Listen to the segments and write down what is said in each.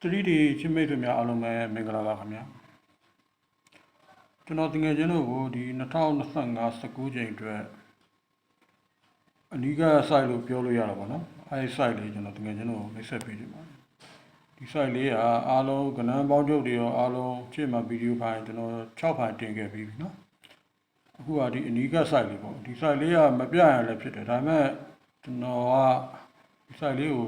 3D ချင်းမိတ်ဆွေများအားလုံးပဲမင်္ဂလာပါခင်ဗျာကျွန်တော်တကယ်ချင်းတို့ကိုဒီ2025 19ချိန်အတွက်အနီးက site လို့ပြောလို့ရတာပေါ့နော်အဲဒီ site လေးကျွန်တော်တကယ်ချင်းတို့ကိုမိတ်ဆက်ပေးချင်ပါတယ်ဒီ site လေးကအားလုံးကဏ္ဍပေါင်းချုပ်တွေရောအားလုံးချစ်မှာဗီဒီယိုဖိုင်ကျွန်တော်6ဖိုင်တင်ခဲ့ပြီးပြီနော်အခုကဒီအနီးက site လေးပေါ့ဒီ site လေးကမပြရလည်းဖြစ်တယ်ဒါပေမဲ့ကျွန်တော်ကဒီ site လေးကို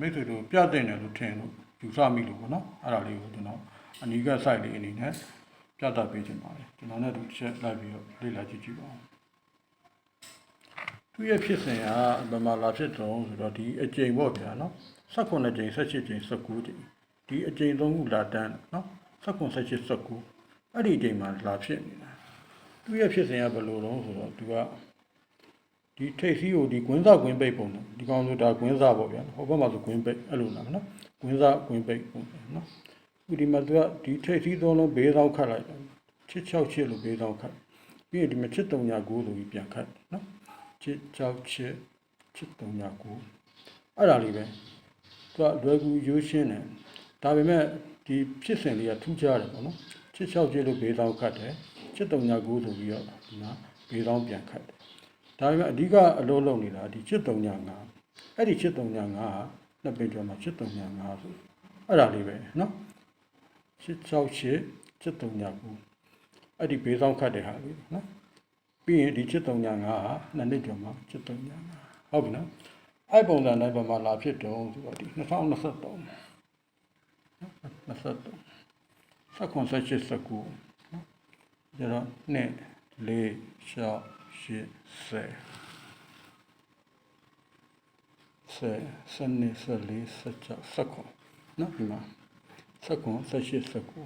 မိတ်ဆွေတို့ပြတင်တယ်လို့ထင်လို့ ယူဆမိလို့ပေါ့နော်အဲ့ဒါလေးကိုကျွန်တော်အနီးက site လေးအနေနဲ့ပြသပေးချင်ပါတယ်ကျွန်တော်လည်းဒီတစ်ချက်လိုက်ပြီးတော့လေ့လာကြည့်ကြည့်ပါဦးသူရဲ့ဖြစ်စဉ်ကဘယ်မှာလာဖြစ်တော့ဆိုတော့ဒီအကြိမ်ပေါ့ဗျာနော်18ကြိမ်18ကြိမ်19ကြိမ်ဒီအကြိမ်သုံးခုလာတန်းနော်18 18 19အဲ့ဒီအကြိမ်မှာလာဖြစ်နေတာသူရဲ့ဖြစ်စဉ်ကဘယ်လိုတော့ဆိုတော့သူကဒီထိတ်စီးကိုဒီကွင်းစားကွင်းပိတ်ပုံနဲ့ဒီကောင်ဆိုတာကွင်းစားပေါ့ဗျာဟိုဘက်မှာဆိုကွင်းပိတ်အဲ့လိုလားနော် ကွင်းစားကွင်းပိတ်ပုံစံနော်အခုဒီမှာသူကဒီထိတ်စီးသုံးလုံးဘေးဆောင်ခတ်လိုက်တယ်ချစ်6ချစ်လို့ဘေးဆောင်ခတ်ပြီးရင်ဒီမှာချစ်3ညာ9လို့ပြီးပြန်ခတ်နော်ချစ်ကြောက်ချစ်ချစ်တုံညာကိုအဲ့ဒါလေးပဲသူကလွယ်ကူရိုးရှင်းတယ်ဒါပေမဲ့ဒီဖြစ်စဉ်လေးကထူးခြားတယ်ပေါ့နော်ချစ်ချောက်ချစ်လို့ဘေးဆောင်ခတ်တယ်ချစ်တုံညာကိုဆိုပြီးတော့ဒီမှာဘေးဆောင်ပြန်ခတ်တယ်ဒါပေမဲ့အဓိကအလုံးလုံးနေတာဒီချစ်တုံညာငါအဲ့ဒီချစ်တုံညာငါက နှစ်ပင်ကျော်မှာချစ်တုံညာငါဆိုအဲ့ဒါလေးပဲနော်ချစ်ချောက်ချစ်ချစ်တုံညာကိုအဲ့ဒီဘေးဆောင်ခတ်တဲ့ဟာလေးနော်ပြီးရင်ဒီချစ်တုံညာငါဟာနှစ်နှစ်ကျော်မှာချစ်တုံညာငါဟုတ်ပြီနော်အဲ့ပုံစံတိုင်းပေါ်မှာလာဖြစ်တော့ဆိုတော့ဒီ2023 23 19 19 19နော်ကျတော့နှစ်လေးရှောက် ရှစ်ဆယ်ဆယ်ဆယ်နှစ်ဆယ်လေးဆယ်ချောက်ဆယ်ခုနော်ဒီမှာဆယ်ခုဆယ်ရှစ်ဆယ်ခု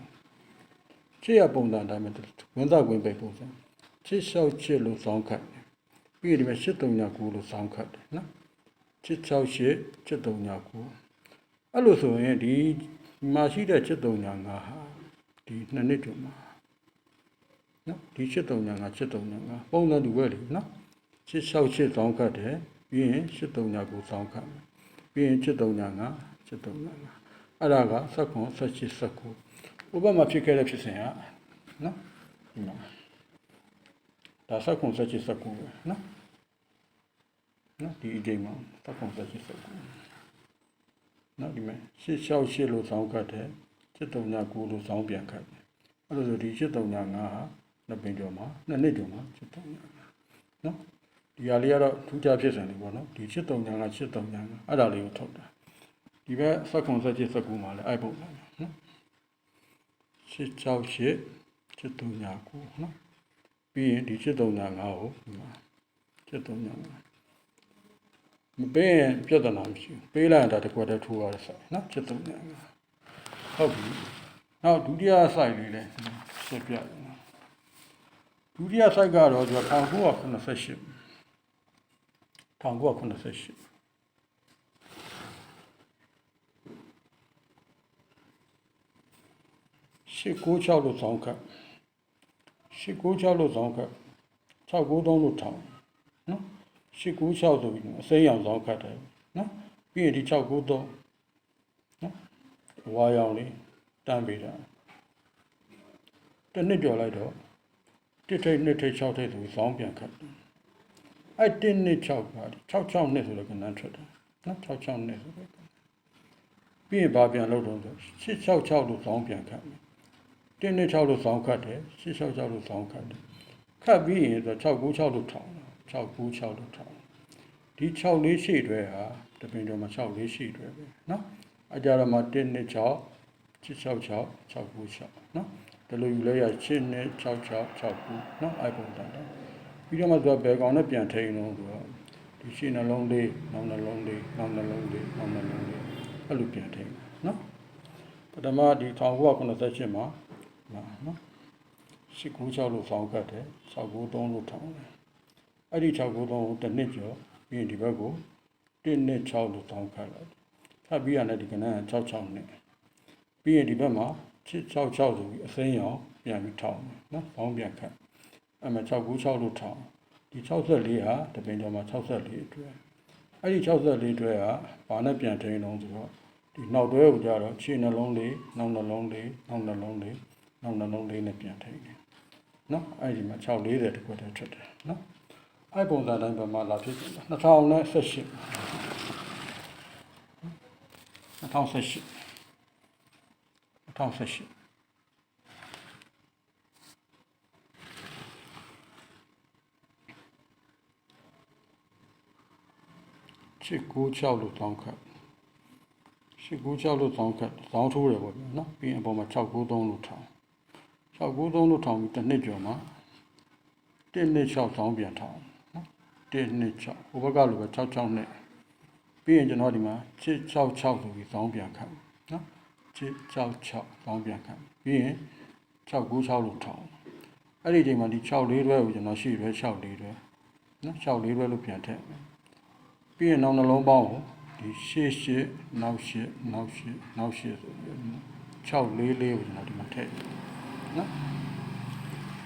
ချစ်ရပုံစံတိုင်းမှာဝင်သားဝင်ပိတ်ပုံစံချစ်လျှောက်ချစ်လို့စောင်းခတ်တယ်ပြီးရင်ဒီမှာချစ်တုံညာကူလို့စောင်းခတ်တယ်နော်ချစ်ချောက်ချစ်ချစ်တုံညာကူအဲ့လိုဆိုရင်ဒီမှာရှိတဲ့ချစ်တုံညာငါဟာဒီနှစ်နှစ်ကျော်မှာနော်ဒီချစ်တုံညာငါချစ်တုံညာငါပုံစံတူပဲလေနော်ချစ်လျှောက်ချစ်စောင်းခတ်တယ် ပြီးရင်ချစ်တုံညာကူစောင်းခတ်တယ်ပြီးရင်ချစ်တုံညာငါချစ်တုံညာငါအဲ့ဒါကဆက်ခွန်ဆက်ချစ်ဆက်ကူဥပမာဖြစ်ခဲ့တဲ့ဖြစ်စဉ်ကနော်ဒီမှာဒါစက်ကုံစက်ချစ်စက်ကုပဲနော်နော်ဒီအချိန်မှာစက်ကုံစက်ချစ်စက်ကုနော်ဒီမှာရှစ်လျှောက်ရှစ်လို့ဆောင်းခတ်တယ်ချစ်တုံညာကူလို့ဆောင်းပြန်ခတ်တယ်အဲ့လိုဆိုဒီချစ်တုံညာငါဟာနှစ်ပင်ကျော်မှာနှစ်နှစ်ကျော်မှာချစ်တုံညာငါနော် ဒီဟာလေးကတော့ထူးခြားဖြစ်စဉ်လေးပေါ့နော်ဒီချစ်တုံညာငါချစ်တုံညာငါအဲ့ဒါလေးကိုထုတ်တာဒီဘက်စက်ကုံစက်ချစ်စက်ကုမှာလည်းအဲ့ပုံစံနော်ရှစ်ချောက်ရှစ်ချစ်တုံညာကူနော်ပြီးရင်ဒီချစ်တုံညာငါ့ကိုဒီမှာချစ်တုံညာငါမပေးရင်ပြဿနာမရှိဘူးပေးလိုက်ရင်ဒါတစ်ခွက်တည်းထိုးရတဲ့ဆိုင်နော်ချစ်တုံညာငါဟုတ်ပြီနောက်ဒုတိယဆိုင်လေးလည်းဆက်ပြတယ်နော်ဒုတိယဆိုင်ကတော့ကျွန်တော်1988 1988ရှစ်ကို6လို့ဆောင်းခတ်896လို့ဇောင်းခတ်693လို့ထောင်နော်896ဆိုပြီးအစိမ်းရောင်ဇောင်းခတ်တယ်နော်ပြီးရင်ဒီ693နော်ဝါရောင်လေးတန်းပေးတာတစ်နှစ်ကျော်လိုက်တော့တစ်ထိတ်နှစ်ထိတ်6ထိတ်ဆိုပြီးဇောင်းပြန်ခတ်တယ် အဲ့1နှစ်6ပါ66နှစ်ဆိုတော့ကဏ္ဍထွက်တယ်နော်66နှစ်ဆိုတော့ပြီးရင်ဘာပြန်လုပ်တော့ဆို866လို့ဇောင်းပြန်ခတ်တယ်တင်းနဲ့6လို့ဆောင်းခတ်တယ်666လို့ဆောင်းခတ်တယ်ခတ်ပြီးရင်ဆို696လို့ထောင်းတာ696လို့ထောင်းဒီ6လေးရှိတွေဟာတပင်တော်မှာ6လေးရှိတွေပဲเนาะအကြရမှာတင်းနဲ့6 666 696เนาะဒီလိုယူလိုက်ရ7နဲ့66 69เนาะအဲ့ပုံတန်တယ် ပြီးတော့မှသူကဘယ်ကောင်နဲ့ပြန်ထိန်တော့သူကဒီရှင်းနှလုံးလေးနောက်နှလုံးလေးနောက်နှလုံးလေးနောက်နှလုံးလေးအဲ့လိုပြန်ထိန်နော်ပထမဒီ1998မှာနော်696လို့ဖောင်းကတ်တယ်693လို့ထောင်းတယ်အဲ့ဒီ693ကိုတစ်နှစ်ကျော်ပြီးရင်ဒီဘက်ကို126လို့ထောင်းကတ်လိုက်ထပ်ပြီးရတဲ့ဒီကနေ့66နဲ့ပြီးရင်ဒီဘက်မှာ666ဆိုပြီးအစိမ်းရောင်ပြန်ပြီးထောင်းတယ်နော်ဖောင်းပြန်ကတ် အဲ့မှာ696လို့ထောင်းဒီ64ဟာတပင်ကျော်မှာ64အတွက်အဲ့ဒီ64အတွက်ဟာဘာနဲ့ပြန်ထိန်လုံးဆိုတော့ဒီနောက်တွဲကိုကြတော့ခြေနှလုံးလေးနောက်နှလုံးလေးနောက်နှလုံးလေးနောက်နှလုံးလေးနဲ့ပြန်ထိတယ်နော်အဲ့ဒီမှာ640တခွက်တည်းထွက်တယ်နော်အဲ့ပုံစံတိုင်းပဲမှာလာဖြစ်တယ်2018 2018 2018 ချစ်ကို6လို့တောင်းခတ်ချစ်ကို6လို့တောင်းခတ်တောင်းထိုးတယ်ပေါ့ဗျာနော်ပြီးရင်အပေါ်မှာ693လို့ထောင်း693လို့ထောင်းပြီးတစ်နှစ်ကျော်မှာ1နှစ်6တောင်းပြန်ထောင်းနော်1နှစ်6ဟိုဘက်ကလိုပဲ66နှစ်ပြီးရင်ကျွန်တော်ဒီမှာချစ်66ဆိုပြီးတောင်းပြန်ခတ်နော်ချစ်66တောင်းပြန်ခတ်ပြီးရင်696လို့ထောင်းအဲ့ဒီချိန်မှာဒီ6လေးတွဲကိုကျွန်တော်ရှိရဲ6လေးတွဲနော်6လေးတွဲလို့ပြန်ထည့်မယ် ပြီးရင်နောက်နှလုံးပေါင်းကိုဒီရှေ့ရှေ့နောက်ရှေ့နောက်ရှေ့နောက်ရှေ့ဆိုပြီး6လေးလေးကိုကျွန်တော်ဒီမှာထည့်နော်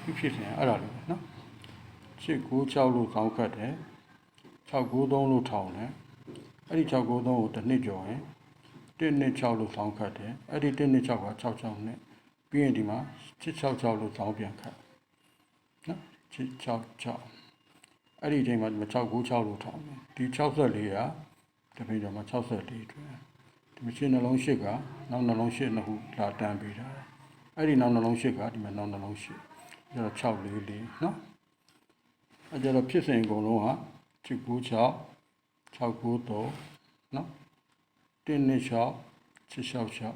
ဒီဖြစ်စဉ်အဲ့ဒါလေးပဲနော်ရှေ့96လို့ခေါင်းခတ်တယ်693လို့ထောင်တယ်အဲ့ဒီ693ကိုတစ်နှစ်ကျော်ရင်1နှစ်6လို့ခေါင်းခတ်တယ်အဲ့ဒီ1နှစ်6က66နှစ်ပြီးရင်ဒီမှာ666လို့ခေါင်းပြန်ခတ်နော်666 အဲ့ဒီအချိန်မှာဒီမှာ696လို့ထောင်းတယ်ဒီ64ကတပိတော့မှာ64တွင်ဒီမရှင်းနှလုံး8ကနောက်နှလုံး8နှစ်ခုလာတန်းပေးတာအဲ့ဒီနောက်နှလုံး8ကဒီမှာနောက်နှလုံး8ကျတော့644နော်အဲ့ကျတော့ဖြစ်စဉ်အကုန်လုံးက696 693နော်126 666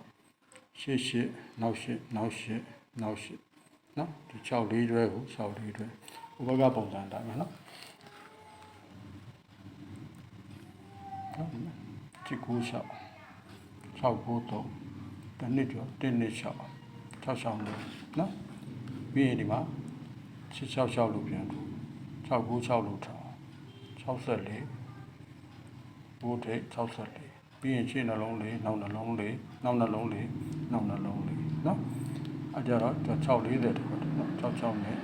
88နောက်8နောက်8နောက်8နော်ဒီ6လေးတွဲကို6လေးတွဲဥပကပုံစံတိုင်းမှာနော် ချစ်ကူး6 693တနစ်ကျော်1နှစ်6 66လို့နော်ပြီးရင်ဒီမှာ666လို့ပြန်ထူ696လို့ထား64ဘိုးထိတ်64ပြီးရင်ရှင်းနှလုံးလေးနောက်နှလုံးလေးနောက်နှလုံးလေးနောက်နှလုံးလေးနော်အကြတော့640တခုနော်66နဲ့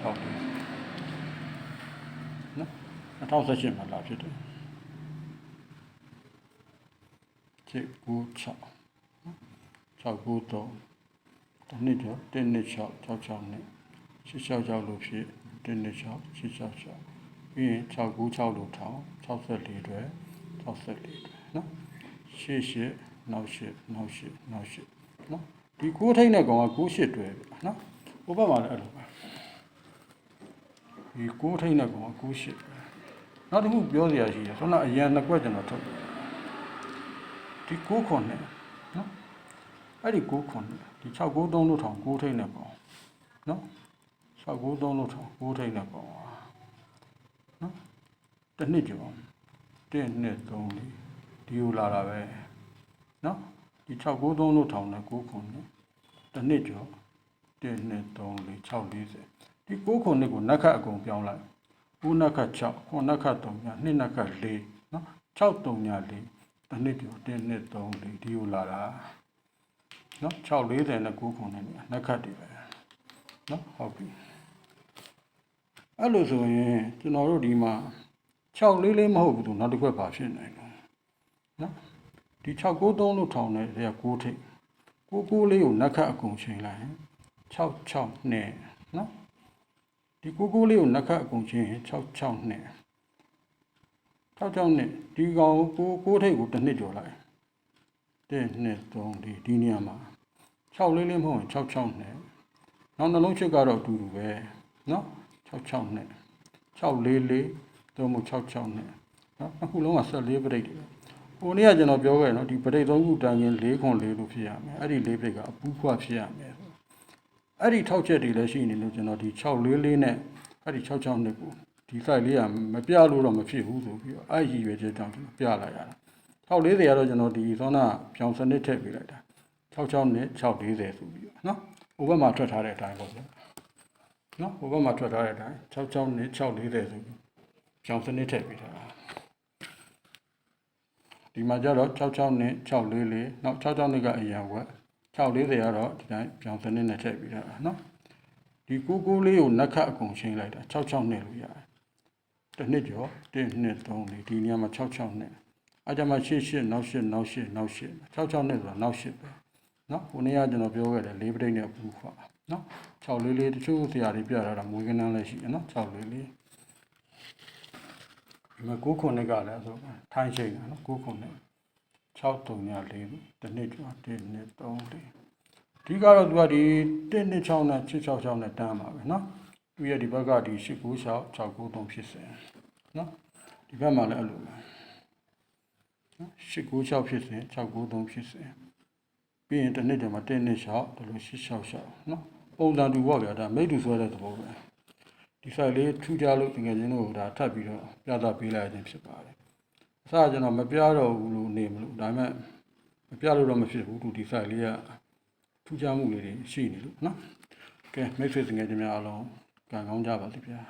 6လေးနော်2018မှာလာဖြစ်တယ် ချစ်ကူ6 693တနှစ်ကျော်1နှစ်6 66နှစ်666လို့ဖြစ်1နှစ်6 666ပြီးရင်696လို့ထောင်း64တွဲ64တွဲနော်ရှေ့ရှေ့နောက်ရှေ့နောက်ရှေ့နောက်ရှေ့နော်ဒီကိုးထိတ်နဲ့ကောင်ကကိုးရှစ်တွဲပဲနော်ဟိုဘက်မှာလည်းအဲ့လိုပဲဒီကိုးထိတ်နဲ့ကောင်ကကိုးရှစ်ပဲနောက်တစ်ခုပြောစရာရှိတယ်ဆိုတော့အရန်နှစ်ကွက်ကျွန်တော်ထုတ်တယ် ဒီ6ခွန်နဲ့နော်အဲ့ဒီ6ခွန်နဲ့ဒီ693လို့ထောင်6ထိတ်နဲ့ပေါ့နော်693လို့ထောင်6ထိတ်နဲ့ပေါ့နော်တစ်နှစ်ကျော်1နှစ်3လေးဒီလိုလာတာပဲနော်ဒီ693လို့ထောင်နဲ့6ခွန်နဲ့တစ်နှစ်ကျော်1နှစ်3လေး640ဒီ6ခွန်နဲ့ကိုနက်ခတ်အကုန်ပြောင်းလိုက်ဦးနက်ခတ်6ခွန်နက်ခတ်3ညနှစ်နက်ခတ်4နော်6 3ည4 တစ်နှစ်ကျော်1နှစ်3လေးဒီကိုလာတာနော်640နဲ့9ခုနဲ့နက်ခတ်တွေပဲနော်ဟုတ်ပြီအဲ့လိုဆိုရင်ကျွန်တော်တို့ဒီမှာ6လေးလေးမဟုတ်ဘူးသူနောက်တစ်ခွက်ပါဖြစ်နိုင်တယ်နော်ဒီ693လို့ထောင်တဲ့တဲ့6ထိပ်99လေးကိုနက်ခတ်အကုန်ချိန်လိုက်ရင်66နဲ့နော်ဒီ99လေးကိုနက်ခတ်အကုန်ချိန်ရင်66နဲ့ 6 6နှစ်ဒီကောင်ကိုကိုထိတ်ကိုတစ်နှစ်ကျော်လိုက်1 2 3 4ဒီနေရာမှာ6လေးလေးမဟုတ်ရင်6 6နှစ်နောက်နှလုံးချစ်ကတော့အတူတူပဲနော်6 6နှစ်6လေးလေးသုံးမှု6 6နှစ်နော်အခုလုံးက14ပြိတ်တယ်ဟိုနေ့ကကျွန်တော်ပြောခဲ့နော်ဒီပရိတ်သုံးခုတိုင်ရင်၄ခွန်၄လို့ဖြစ်ရမယ်အဲ့ဒီ၄ပြိတ်ကအပူးခွဖြစ်ရမယ်အဲ့ဒီထောက်ချက်တွေလည်းရှိနေလို့ကျွန်တော်ဒီ6 4 4နဲ့အဲ့ဒီ6 6နှစ်ကို ဒီ site လေးကမပြလို့တော့မဖြစ်ဘူးဆိုပြီးတော့အဲ့ရည်ရွယ်ချက်ကြောင့်ကျွန်တော်ပြလိုက်ရတာ640ကတော့ကျွန်တော်ဒီသောနာပြောင်းစနစ်ထည့်ပေးလိုက်တာ66နဲ့640ဆိုပြီးတော့နော်ဟိုဘက်မှာထွက်ထားတဲ့အတိုင်းပေါ့ဗျာနော်ဟိုဘက်မှာထွက်ထားတဲ့အတိုင်း66နဲ့640ဆိုပြီးပြောင်းစနစ်ထည့်ပေးထားတာဒီမှာကျတော့66နဲ့644နောက်66နဲ့ကအရင်ဝက်640ကတော့ဒီတိုင်းပြောင်းစနစ်နဲ့ထည့်ပေးထားတာနော်ဒီ99လေးကိုနက်ခတ်အကုန်ချိန်လိုက်တာ66နဲ့လို့ရတယ် တစ်နှစ်ကျော်1နှစ်3လေးဒီနေရာမှာ66နဲ့အဲကြမှာရှေ့ရှေ့နောက်ရှေ့နောက်ရှေ့နောက်ရှေ့6 6နဲ့ဆိုတာနောက်ရှေ့ပဲနော်ခုနေ့ကကျွန်တော်ပြောခဲ့တယ်လေးပဋိနဲ့ပူခွာနော်6လေးလေးတချို့ဆရာတွေပြထားတာမွေးကနန်းလည်းရှိတယ်နော်6လေးလေးဒီမှာ9ခုနဲ့ကလည်းဆိုထိုင်းချိန်ကနော်9ခုနဲ့6 3ည4တနည်းကျော်1 2 3 4ဒီကတော့သူကဒီ1 2 6နဲ့6 6 6နဲ့တန်းပါပဲနော် သူရဲ့ဒီဘက်ကဒီ896 693ဖြစ်စဉ်နော်ဒီဘက်မှာလည်းအဲ့လိုပဲနော်896ဖြစ်စဉ်693ဖြစ်စဉ်ပြီးရင်တစ်နှစ်တည်းမှာ1နှစ်6ဒီလို866နော်ပုံစံတူပေါ့ဗျာဒါမိတူဆွဲတဲ့သဘောပဲဒီ file လေးထူကြလို့တကယ်ချင်းတို့ဒါထပ်ပြီးတော့ပြသပေးလိုက်ခြင်းဖြစ်ပါတယ်အစကျွန်တော်မပြတော့ဘူးလို့နေမလို့ဒါပေမဲ့မပြလို့တော့မဖြစ်ဘူးသူဒီ file လေးကထူကြမှုလေးတွေရှိနေလို့နော်ကဲမိတ်ဆွေငယ်ချင်းများအားလုံး ကံကောင်းကြပါစေဗျာ